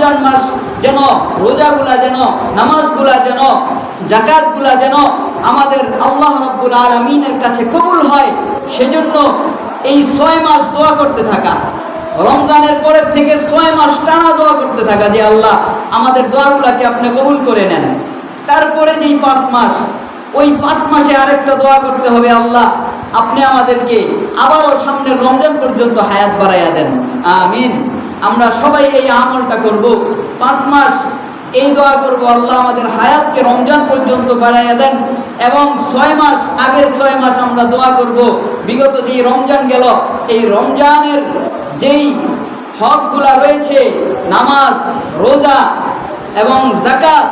রমজান মাস যেন, রোজাগুলা যেন, নামাজগুলা যেন, জাকাতগুলা যেন আমাদের আল্লাহ রব্বুল আলমিনের কাছে কবুল হয়, সেজন্য এই ছয় মাস দোয়া করতে থাকা, রমজানের পরের থেকে ছয় মাস টানা দোয়া করতে থাকা যে আল্লাহ আমাদের দোয়াগুলাকে আপনি কবুল করে নেন। তারপরে যেই পাঁচ মাস, ওই পাঁচ মাসে আরেকটা দোয়া করতে হবে, আল্লাহ আপনি আমাদেরকে আবারও সামনের রমজান পর্যন্ত হায়াত বাড়াইয়া দেন। আমিন। আমরা সবাই এই আমলটা করব। পাঁচ মাস এই দোয়া করব, আল্লাহ আমাদের হায়াতকে রমজান পর্যন্ত বাড়াইয়া দেন এবং ছয় মাস আগের ছয় মাস আমরা দোয়া করব। বিগত যে রমজান গেল, এই রমজানের যেই হকগুলা রয়েছে, নামাজ, রোজা এবং জাকাত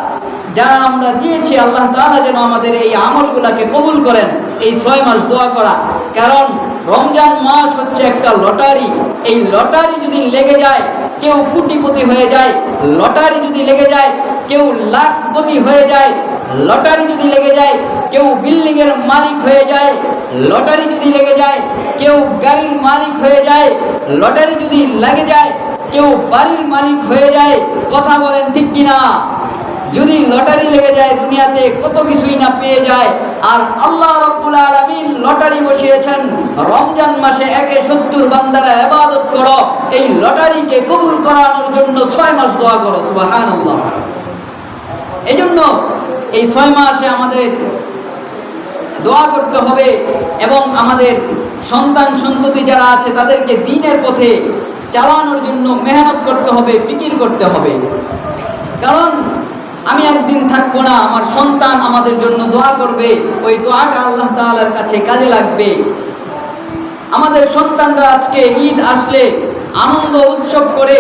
যারা আমরা দিয়েছি, আল্লাহ তাআলা যেন আমাদের এই আমলগুলাকে কবুল করেন। এই ছয় মাস দোয়া করা। কারণ রমজান মাস হচ্ছে একটা লটারি। এই লটারি যদি লেগে যায়, কেউ কোটিপতি হয়ে যায়, লটারি যদি লেগে যায়, কেউ লাখপতি হয়ে যায়, লটারি যদি লেগে যায়, কেউ বিল্ডিংয়ের মালিক হয়ে যায়, লটারি যদি লেগে যায়, কেউ গাড়ির মালিক হয়ে যায়, লটারি যদি লাগে যায়, কেউ বাড়ির মালিক হয়ে যায়, কথা বলেন ঠিক কিনা? যদি লটারি লেগে যায় দুনিয়াতে, কত কিছুই না পেয়ে যায়। আর আল্লাহ রব্বুল আলামিন লটারি বসিয়েছেন, রমজান মাসে একে সত্তর বান্দারা ইবাদত করো, এই লটারিকে কবুল করানোর জন্য ছয় মাস দোয়া করো, সুবহানাল্লাহ। এই জন্য এই ছয় মাসে আমাদের দোয়া করতে হবে এবং আমাদের সন্তান সন্ততি যারা আছে, তাদেরকে দিনের পথে চালানোর জন্য মেহনত করতে হবে, ফিকির করতে হবে। কারণ আমি একদিন থাকব না, আমার সন্তান আমাদের জন্য দোয়া করবে, ওই দোয়াটা আল্লাহ তাআলার কাছে কাজে লাগবে। আমাদের সন্তানরা আজকে ঈদ আসলে আনন্দ উৎসব করে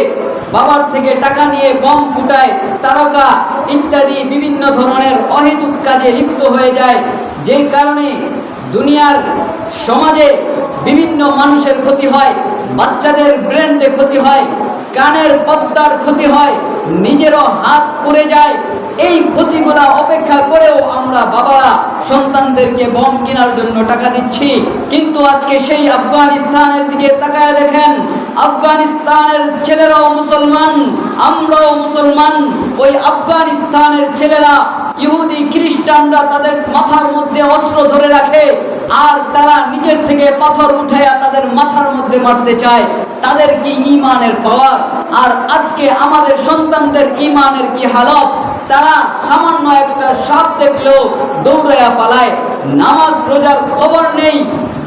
বাবার থেকে টাকা নিয়ে বম ফুটায়, তারকা ইত্যাদি বিভিন্ন ধরনের অহেতুক কাজে লিপ্ত হয়ে যায়। যে কারণে দুনিয়ার সমাজে বিভিন্ন মানুষের ক্ষতি হয়, বাচ্চাদের ব্রেনতে ক্ষতি হয়, কানের পদ্মার ক্ষতি হয়, নিজেরও হাত পড়ে যায়। এই ক্ষতিগুলা অপেক্ষা করেও আমরা বাবারা সন্তানদেরকে বম কেনার জন্য টাকা দিচ্ছি। কিন্তু আজকে সেই আফগানিস্তানের দিকে তাকায় দেখেন, আফগানিস্তানের ছেলেরাও মুসলমান, আমরাও মুসলমান। ওই আফগানিস্তানের ছেলেরা ইহুদি, খ্রিস্টানরা তাদের মাথার মধ্যে অস্ত্র ধরে রাখে আর তারা নিচের থেকে পাথর উঠাইয়া তাদের মাথার মধ্যে মারতে চায়। তাদের কি ইমানের পাওয়ার? আর আজকে আমাদের সন্তানদের ইমানের কি হালত? তারা সামান্য একটা সাপ দেখলেও দৌড়াইয়া পালায়। নামাজ রোজার খবর নেই,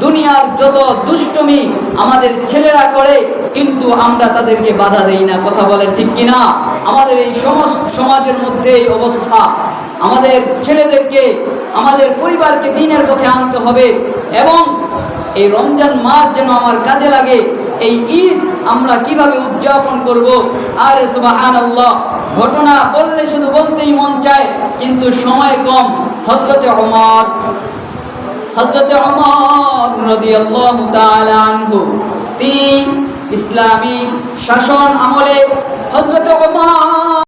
দুনিয়ার যত দুষ্টমি আমাদের ছেলেরা করে, কিন্তু আমরা তাদেরকে বাধা দেই না। কথা বলেন ঠিক কিনা? আমাদের এই সমাজের মধ্যে এই অবস্থা। আমাদের ছেলেদেরকে, আমাদের পরিবারকে দিনের পথে আনতে হবে এবং এই রমজান মাস যেন আমার কাজে লাগে, এই ঈদ আমরা কীভাবে উদযাপন করব? আরে সুবাহান আল্লাহ ঘটনা বললে শুধু বলতেই মন চায়, কিন্তু সময় কম। হজরতে অমর হজরতে অমর নদী আনহু, তিনি ইসলামী শাসন আমলে হজরতে ওমর